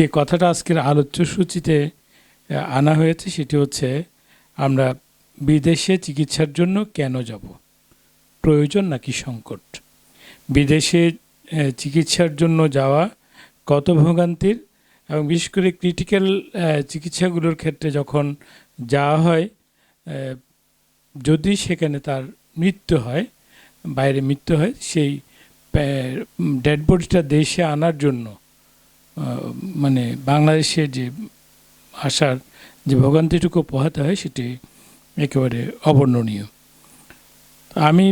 যে কথাটা আজকের আলোচ্য সূচিতে আনা হয়েছে সেটি হচ্ছে, আমরা বিদেশে চিকিৎসার জন্য কেন যাব? প্রয়োজন নাকি সংকট? বিদেশে চিকিৎসার জন্য যাওয়া কত ভোগান্তির? এবং বিশেষ করে ক্রিটিক্যাল চিকিৎসাগুলোর ক্ষেত্রে যখন যাওয়া হয় যদি সেখানে তার মৃত্যু হয়, বাইরে মৃত্যু হয়, সেই ডেড বডিটা দেশে আনার জন্য মানে বাংলাদেশে যে আসার যে ভোগান্তিটুকু পোহাতে হয় সেটি একেবারে অবর্ণনীয়। আমি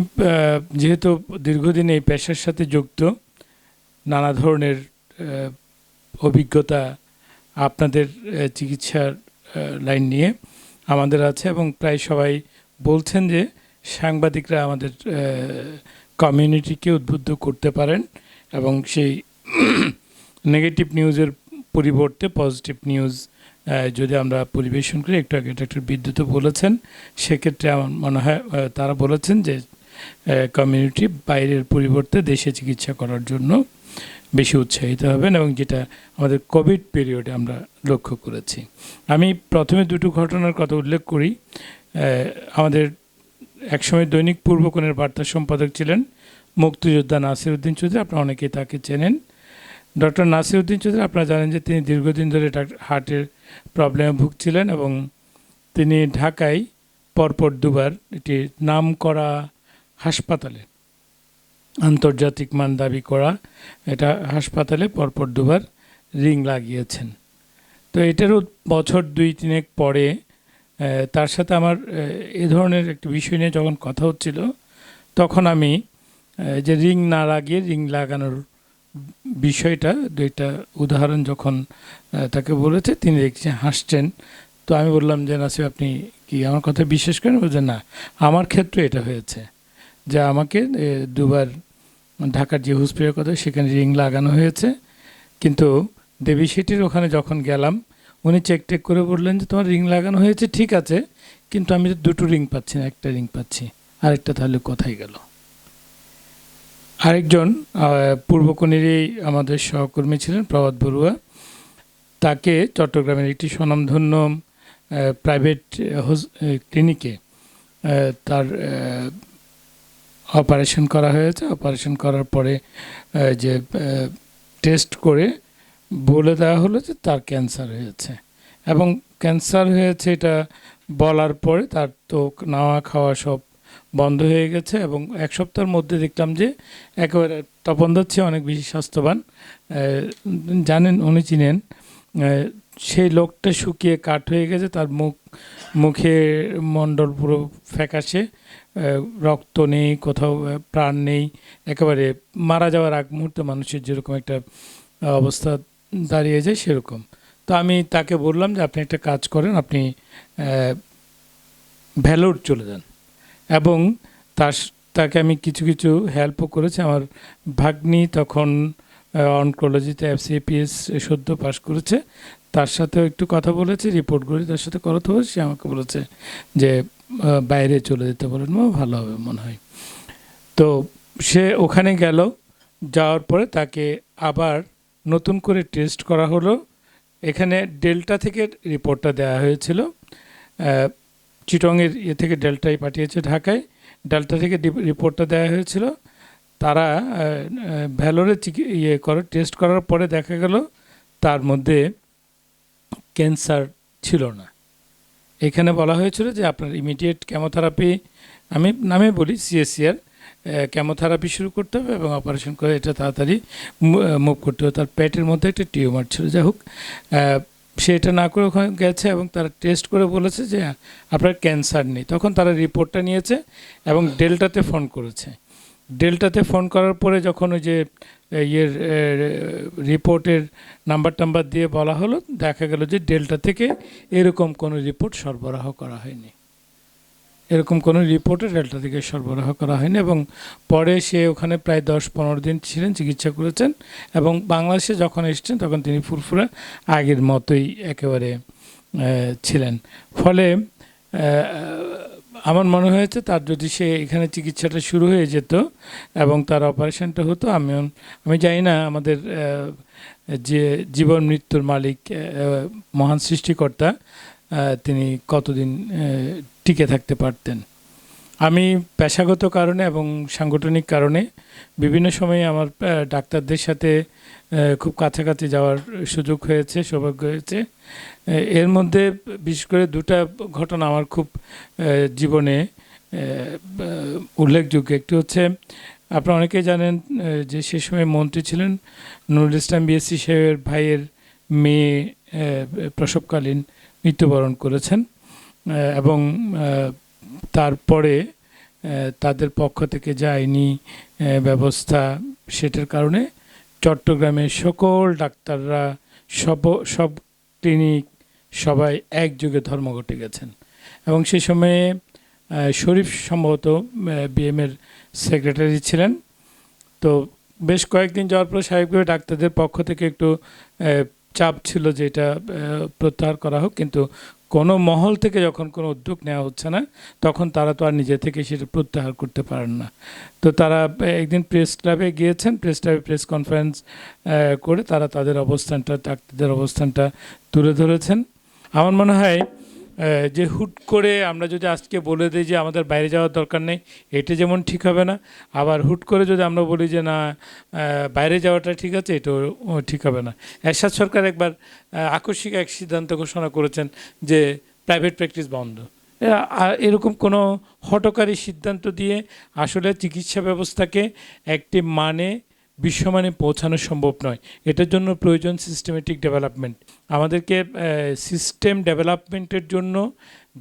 যেহেতু দীর্ঘদিন এই পেশার সাথে যুক্ত, নানা ধরনের অভিজ্ঞতা আপনাদের চিকিৎসার লাইন নিয়ে আমাদের আছে এবং প্রায় সবাই বলছেন যে সাংবাদিকরা আমাদের কমিউনিটিকে উদ্বুদ্ধ করতে পারেন এবং সেই নেগেটিভ নিউজের পরিবর্তে পজিটিভ নিউজ যদি আমরা পরিবেশন করি, একটু আগে ডক্টর বিদ্যুৎ বলেছেন, সেক্ষেত্রে আমার মনে হয় তারা বলেছেন যে কমিউনিটি বাইরের পরিবর্তে দেশে চিকিৎসা করার জন্য বেশি উৎসাহিত হবেন এবং যেটা আমাদের কোভিড পিরিয়ডে আমরা লক্ষ্য করেছি। আমি প্রথমে দুটো ঘটনার কথা উল্লেখ করি। আমাদের একসময় দৈনিক পূর্বকোণের বার্তা সম্পাদক ছিলেন মুক্তিযোদ্ধা নাসির উদ্দিন চৌধুরী, আপনারা অনেকেই তাকে চেনেন। ডক্টর নাসির উদ্দিন চৌধুরী, আপনারা জানেন যে তিনি দীর্ঘদিন ধরে হার্টের প্রবলেমে ভুগছিলেন এবং তিনি ঢাকায় পরপর দুবার এটি নাম করা হাসপাতালে আন্তর্জাতিক মান দাবি করা এটা হাসপাতালে পরপর দুবার রিং লাগিয়েছেন। তো এটারও বছর দুই তিনেক পরে তার সাথে আমার, এ ধরনের একটি বিষয় নিয়ে যখন কথা হচ্ছিল, তখন আমি যে রিং না লাগিয়ে রিং লাগানোর বিষয়টা, দুইটা উদাহরণ যখন তাকে বলেছে, তিনি দেখছেন হাসছেন। তো আমি বললাম যে নাসিব আপনি কি আমার কথা বিশ্বাস করেন? বলছেন না, আমার ক্ষেত্রে এটা হয়েছে যে, আমাকে দুবার ঢাকার যে হসপিটাল কথা, সেখানে রিং লাগানো হয়েছে। কিন্তু দেবী সেটির ওখানে যখন গেলাম, উনি চেক টেক করে বললেন যে, তোমার রিং লাগানো হয়েছে, ঠিক আছে, কিন্তু আমি তো দুটো রিং পাচ্ছি না, একটা রিং পাচ্ছি। আরেকটা তাহলে কোথায় গেল। আরেকজন পূর্বকোণেরই আমাদের সহকর্মী ছিলেন, প্রভাত বড়ুয়া। তাকে চট্টগ্রামের একটি স্বনামধন্য প্রাইভেট ক্লিনিকে তার অপারেশন করা হয়েছে। অপারেশন করার পরে যে টেস্ট করে বলে দেওয়া হলো যে তার ক্যান্সার হয়েছে। এবং ক্যান্সার হয়েছে এটা বলার পরে তার তো নাওয়া খাওয়া সব বন্ধ হয়ে গেছে এবং এক সপ্তাহের মধ্যে দেখলাম যে একেবারে তপন দত্ত অনেক বেশি স্বাস্থ্যবান। জানেন, উনি চিনেন। সেই লোকটা শুকিয়ে কাঠ হয়ে গেছে, তার মুখ, মুখে মণ্ডল পুরো ফ্যাকাশে। রক্ত নেই, কোথাও প্রাণ নেই, একেবারে মারা যাওয়ার আগ মুহূর্তে মানুষের যেরকম একটা অবস্থা দাঁড়িয়ে যায়, সেরকম। তো আমি তাকে বললাম যে, আপনি একটা কাজ করেন, আপনি ভ্যালোর চলে যান। এবং তার তাকে আমি কিছু কিছু হেল্পও করেছি। আমার ভাগ্নি তখন অনকোলজিতে এফসিপিএস সদ্য পাশ করেছে। তার সাথেও একটু কথা বলেছি রিপোর্টগুলি তার সাথে কথা বলেছি, সে আমাকে বলেছে যে বাইরে চলে যেতে বলেন ও ভালো হবে মনে হয়। তো সে ওখানে গেল, যাওয়ার পরে তাকে আবার নতুন করে টেস্ট করা হলো। এখানে ডেল্টা থেকে রিপোর্টটা দেওয়া হয়েছিল। চিটংয়ের ইয়ে থেকে ডেল্টাই পাঠিয়েছে ঢাকায়। ডেল্টা থেকে রিপোর্টটা দেওয়া হয়েছিল। তারা ভ্যালোরে ইয়ে করে, টেস্ট করার পরে দেখা গেল তার মধ্যে ক্যান্সার ছিল না। এখানে বলা হয়েছিল যে আপনার ইমিডিয়েট কেমোথেরাপি, আমি নামে বলি সিএসসিআর কেমোথেরাপি শুরু করতে হবে এবং অপারেশন করে এটা তাড়াতাড়ি মুভ করতে হবে। তার পেটের মধ্যে একটা টিউমার ছিল। যাই হোক আহ, সে এটা না করে ওখানে গেছে এবং তারা টেস্ট করে বলেছে যে আপনার ক্যান্সার নেই। তখন তারা রিপোর্টটা নিয়েছে এবং ডেল্টাতে ফোন করেছে। ডেল্টাতে ফোন করার পরে যখন ওই যে ইয়ের রিপোর্টের নাম্বার টাম্বার দিয়ে বলা হলো দেখা গেল যে ডেল্টা থেকে এরকম কোনো রিপোর্ট সরবরাহ করা হয়নি। এরকম কোনো রিপোর্টে ডেল্টা থেকে সরবরাহ করা হয়নি এবং পরে সে ওখানে প্রায় দশ পনেরো দিন ছিলেন, চিকিৎসা করেছেন এবং বাংলাদেশে যখন এসছেন তখন তিনি ফুরফুরা আগের মতোই একেবারে ছিলেন। ফলে আমার মনে হয়েছে তার যদি সে এখানে চিকিৎসাটা শুরু হয়ে যেত এবং তার অপারেশনটা হতো, আমি আমি জানি না আমাদের যে জীবন মৃত্যুর মালিক মহান সৃষ্টিকর্তা তিনি কতদিন টিকে থাকতে পারতেন। আমি পেশাগত কারণে এবং সাংগঠনিক কারণে বিভিন্ন সময়ে আমার ডাক্তারদের সাথে খুব কাছাকাছি যাওয়ার সুযোগ হয়েছে, সৌভাগ্য হয়েছে। এর মধ্যে বিশেষ করে দুটা ঘটনা আমার খুব জীবনে উল্লেখযোগ্য। একটি হচ্ছে, আপনারা অনেকেই জানেন যে সে সময় মন্ত্রী ছিলেন নুরুল ইসলাম বিএসসি সাহেবের ভাইয়ের মেয়ে প্রসবকালীন মৃত্যুবরণ করেছেন। এবং তারপরে তাদের পক্ষ থেকে যে আইনি ব্যবস্থা, সেটার কারণে চট্টগ্রামের সকল ডাক্তাররা, সব সব ক্লিনিক সবাই একযোগে ধর্মঘটে গেছেন। এবং সেই সময়ে শরীফ সম্ভবত বিএমের সেক্রেটারি ছিলেন। তো বেশ কয়েকদিন যাওয়ার পর স্বাভাবিকভাবে ডাক্তারদের পক্ষ থেকে একটু চাপ ছিল যে এটা প্রত্যাহার করা হোক। কিন্তু কোনো মহল থেকে যখন কোনো উদ্যোগ নেওয়া হচ্ছে না, তখন তারা তো আর নিজে থেকে সেটা প্রত্যাহার করতে পারেন না। তো তারা একদিন প্রেস ক্লাবে গিয়েছেন, প্রেস ক্লাবে প্রেস কনফারেন্স করে তারা তাদের অবস্থানটা, ডাক্তারদের অবস্থানটা তুলে ধরেছেন। আমার মনে হয় যে হুট করে আমরা যদি আজকে বলে দিই যে আমাদের বাইরে যাওয়ার দরকার নেই, এটা যেমন ঠিক হবে না, আবার হুট করে যদি আমরা বলি যে না বাইরে যাওয়াটা ঠিক আছে, এটাও ঠিক হবে না। এরশাদ সরকার একবার আকস্মিক এক সিদ্ধান্ত ঘোষণা করেছেন যে প্রাইভেট প্র্যাকটিস বন্ধ। এরকম কোনো হটকারী সিদ্ধান্ত দিয়ে আসলে চিকিৎসা ব্যবস্থাকে একটি মানে বিশ্বমানে পৌঁছানো সম্ভব নয়। এটার জন্য প্রয়োজন সিস্টেমেটিক ডেভেলপমেন্ট আমাদেরকে সিস্টেম ডেভেলপমেন্টের জন্য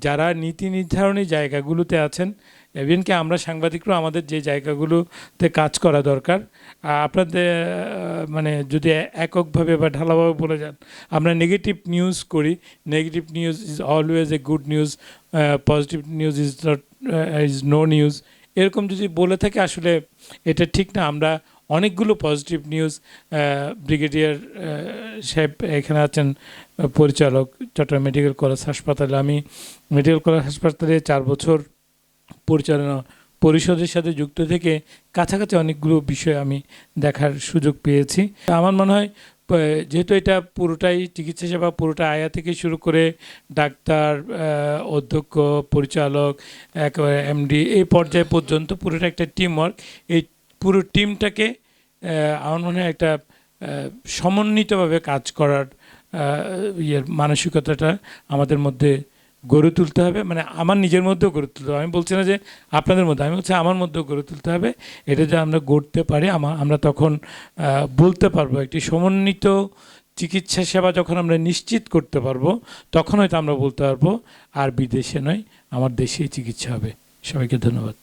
যারা নীতি নির্ধারণী জায়গাগুলোতে আছেন ইভেনকি আমরা সাংবাদিকরা আমাদের যে জায়গাগুলোতে কাজ করা দরকার আপনাদের মানে যদি এককভাবে বা ঢালাভাবে বলে যান, আমরা নেগেটিভ নিউজ করি। Negative news is always a good news positive news is not is no news এরকম যদি বলে থাকে, আসলে এটা ঠিক না। আমরা অনেকগুলো পজিটিভ নিউজ ব্রিগেডিয়ার সাহেব এখানে আছেন, পরিচালক, চট্টগ্রাম মেডিকেল কলেজ হাসপাতালে। আমি মেডিকেল কলেজ হাসপাতালে চার বছর পরিচালনা, পরিষদের সাথে যুক্ত থেকে কাছাকাছি অনেকগুলো বিষয় আমি দেখার সুযোগ পেয়েছি। আমার মনে হয় যেহেতু এটা পুরোটাই চিকিৎসা সেবা, পুরোটা আয়া থেকে শুরু করে ডাক্তার অধ্যক্ষ, পরিচালক, একেবারে এমডি এই পর্যায় পর্যন্ত পুরোটা একটা টিম ওয়ার্ক এই পুরো টিমটাকে আমার মনে হয় একটা সমন্বিতভাবে কাজ করার ইয়ের মানসিকতাটা আমাদের মধ্যে গড়ে তুলতে হবে। মানে আমার নিজের মধ্যেও গড়ে তুলতে হবে। আমি বলছি না যে আপনাদের মধ্যে, আমি বলছি আমার মধ্যেও গড়ে তুলতে হবে। এটা যে আমরা গড়তে পারি, আমা, আমরা তখন বলতে পারব। একটি সমন্বিত চিকিৎসা সেবা যখন আমরা নিশ্চিত করতে পারব, তখন হয়তো আমরা বলতে পারব, আর বিদেশে নয়, আমার দেশেই চিকিৎসা হবে। সবাইকে ধন্যবাদ।